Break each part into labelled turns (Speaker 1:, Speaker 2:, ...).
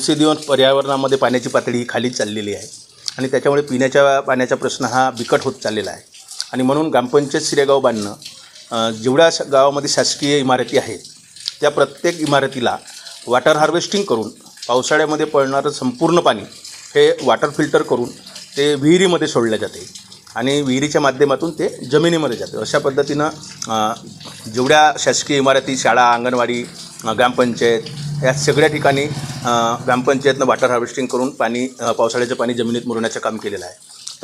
Speaker 1: दिवसेदिवस पर्यावरणामध्ये पाण्याची पातळी ही खाली चाललेली आहे. आणि त्याच्यामुळे पिण्याच्या पाण्याचा प्रश्न हा बिकट होत चाललेला आहे. आणि म्हणून ग्रामपंचायत शिरेगाव बांधणं जेवढ्या गावामध्ये शासकीय इमारती आहेत त्या प्रत्येक इमारतीला वॉटर हार्वेस्टिंग करून पावसाळ्यामध्ये पडणारं संपूर्ण पाणी हे वॉटर फिल्टर करून ते विहिरीमध्ये सोडले जाते. आणि विहिरीच्या माध्यमातून ते जमिनीमध्ये जाते. अशा पद्धतीनं जेवढ्या शासकीय इमारती शाळा अंगणवाडी ग्रामपंचायत या सगळ्या ठिकाणी ग्रामपंचायतनं वॉटर हार्वेस्टिंग करून पाणी पावसाळ्याचं पाणी जमिनीत मुरवण्याचं काम केलेलं आहे.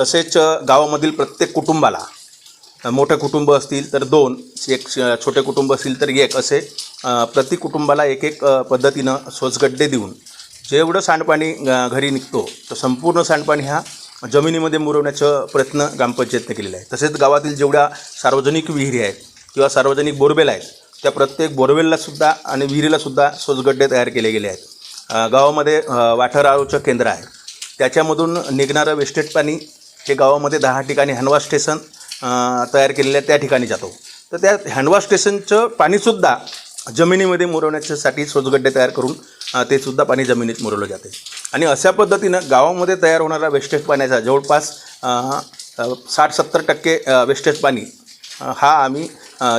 Speaker 1: तसेच गावामधील प्रत्येक कुटुंबाला मोठे कुटुंब असतील तर दोन एक श- छोटे कुटुंब असतील तर एक असे प्रति कुटुंबाला एक एक पद्धतीनं स्वचगड्डे देऊन जेवढं सांडपाणी घरी निघतो तर संपूर्ण सांडपाणी ह्या जमिनीमध्ये मुरवण्याचा प्रयत्न ग्रामपंचायतने केलेला आहे. तसेच गावातील जेवढ्या सार्वजनिक विहिरी आहेत किंवा सार्वजनिक बोरवेल आहेत त्या प्रत्येक बोरवेललासुद्धा आणि विहिरीलासुद्धा स्वचगड्डे तयार केले गेले आहेत. गावामध्ये वाठार वाठर केंद्र आहे. त्याच्यामधून निघणारं वेस्टेज पाणी हे गावामध्ये दहा ठिकाणी हँडवॉश स्टेशन तयार तयार आहे त्या ठिकाणी जातो. तर त्या हँडवॉश स्टेशनचं पाणीसुद्धा जमिनीमध्ये मुरवण्याच्यासाठी सोजगड्डे तयार करून ते सुद्धा पाणी जमिनीत मुरवलं जाते. आणि अशा पद्धतीनं गावामध्ये तयार होणारा वेस्टेज पाण्याचा जवळपास साठ सत्तर टक्के वेस्टेज पाणी हा आम्ही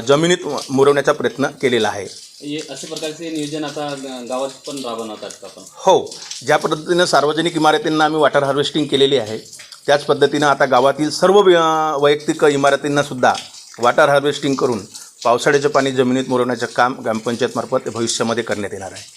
Speaker 1: जमिनीत मुरवण्याचा प्रयत्न केलेला आहे.
Speaker 2: हे अशा प्रकारचे नियोजन आता गावात पण राबवणार का आपण.
Speaker 1: हो ज्या पद्धतीनं सार्वजनिक इमारतींना आम्ही वॉटर हार्वेस्टिंग केलेली आहे त्याच पद्धतीनं आता गावातील सर्व वैयक्तिक इमारतींना सुद्धा वॉटर हार्वेस्टिंग करून पावसाळ्याचं पाणी जमिनीत मुरवण्याचं काम ग्रामपंचायतमार्फत भविष्यामध्ये करण्यात येणार आहे.